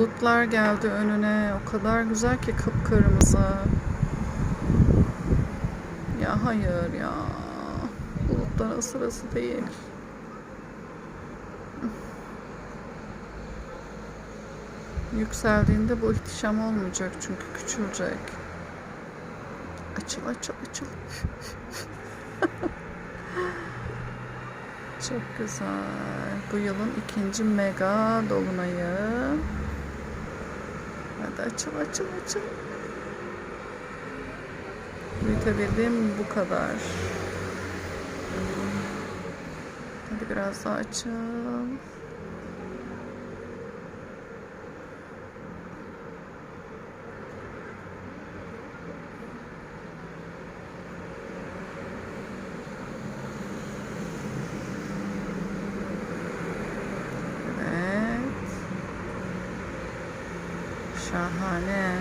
bulutlar geldi önüne. O kadar güzel ki kıpkırmızı. Ya hayır ya. Bulutların sırası değil. Yükseldiğinde bu ihtişam olmayacak çünkü küçülecek. Açıl açıl açıl. Çok güzel. Bu yılın ikinci mega dolunayı. Hadi açıl açıl açıl. Büyütebildiğim bu kadar. Hadi biraz daha açıl. Şahane.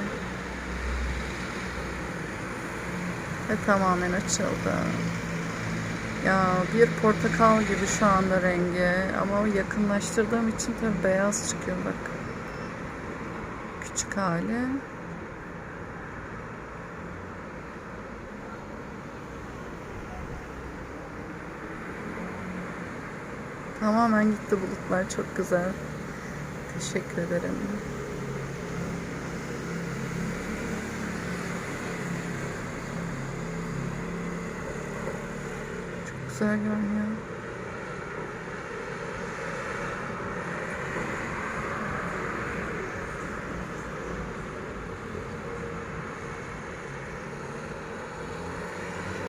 Ve tamamen açıldı. Ya bir portakal gibi şu anda rengi ama yakınlaştırdığım için tabii beyaz çıkıyor bak. Küçük hali. Tamamen gitti bulutlar çok güzel. Teşekkür ederim. Çok güzel görünüyor.